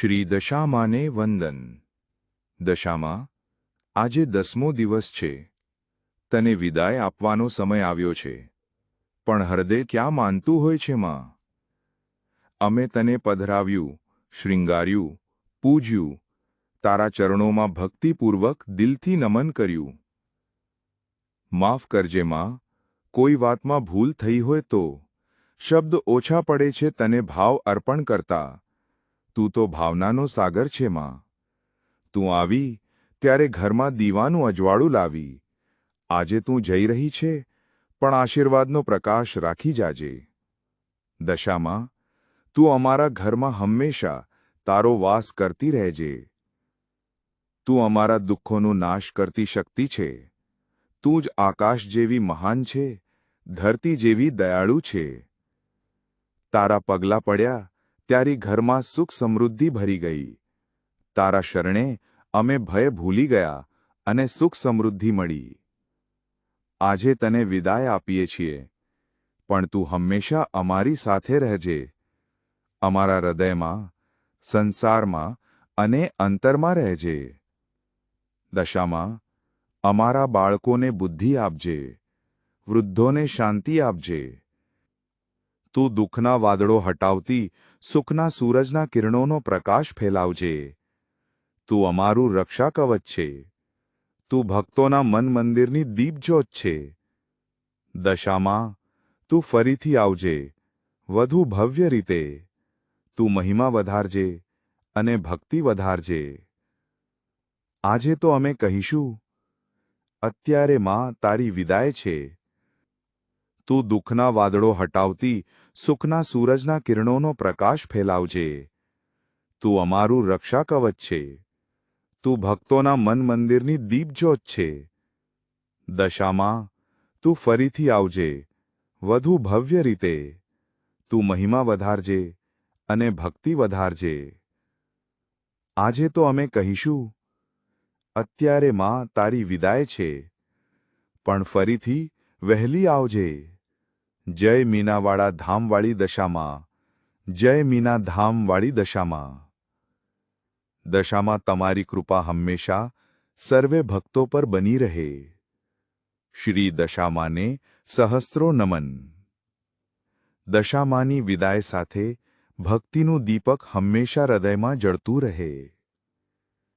શ્રી દશામાને વંદન. દશામાં, આજે દસમો દિવસ છે. તને વિદાય આપવાનો સમય આવ્યો છે. પણ હૃદય ક્યાં માનતું હોય છે માં? અમે તને પધરાવ્યું, શૃંગાર્યું, પૂજ્યું, તારા ચરણોમાં ભક્તિપૂર્વક દિલથી નમન કર્યું. માફ કરજે માં, કોઈ વાતમાં ભૂલ થઈ હોય તો. શબ્દ ઓછા પડે છે, તને ભાવ અર્પણ કરતા. તું તો ભાવનાનો સાગર છે માં. તું આવી, ત્યારે ઘરમાં દીવાનું અજવાળું લાવી. આજે તું જઈ રહી છે, પણ આશીર્વાદનો પ્રકાશ રાખી જાજે. દશામાં, તું અમારા ઘરમાં હંમેશા તારો વાસ કરતી રહેજે. તું અમારા દુઃખોનો નાશ કરતી શક્તિ છે. તું જ આકાશ જેવી મહાન છે, ધરતી જેવી દયાળુ છે. તારા પગલાં પડ્યા ત્યારે ઘરમાં સુખ સમૃદ્ધિ ભરી ગઈ. તારા શરણે અમે ભય ભૂલી ગયા અને સુખ સમૃદ્ધિ મળી. આજે તને વિદાય આપીએ છીએ. પણ તું હંમેશા અમારી સાથે રહેજે. અમારા હૃદયમાં, સંસારમાં અને અંતરમાં રહેજે. દશામાં, અમારા બાળકોને બુદ્ધિ આપજે. વૃદ્ધોને શાંતિ આપજે. તું દુઃખના વાદળો હટાવતી, સુખના સૂરજના કિરણોનો પ્રકાશ ફેલાવજે. તું અમારું રક્ષા કવચ છે. તું ભક્તોના મન મંદિરની દીપજ્યોત છે. દશામાં, તું ફરીથી આવજે. વધુ ભવ્ય રીતે. તું મહિમા વધારજે અને ભક્તિ વધારજે. આજે તો અમે કહીશું, અત્યારે માં તારી વિદાય છે. તું દુઃખના વાદળો હટાવતી, સુખના સૂરજના કિરણોનો પ્રકાશ ફેલાવજે. તું અમારું રક્ષા કવચ છે. તું ભક્તોના મન મંદિરની દીપજ્યોત છે. દશામાં, તું ફરીથી આવજે, વધુ ભવ્ય રીતે. તું મહિમા વધારજે અને ભક્તિ વધારજે. આજે તો અમે કહીશું, અત્યારે માં તારી વિદાય છે. પણ ફરીથી વહેલી આવજે. જય મીનાવાળા ધામવાળી દશામાં, જય મીના ધામવાળી દશામાં. દશામાં તમારી કૃપા હંમેશા સર્વે ભક્તો પર બની રહે. શ્રી દશામાને સહસ્ત્રો નમન. દશામાની વિદાય સાથે ભક્તિનું દીપક હંમેશા હૃદયમાં જળતું રહે.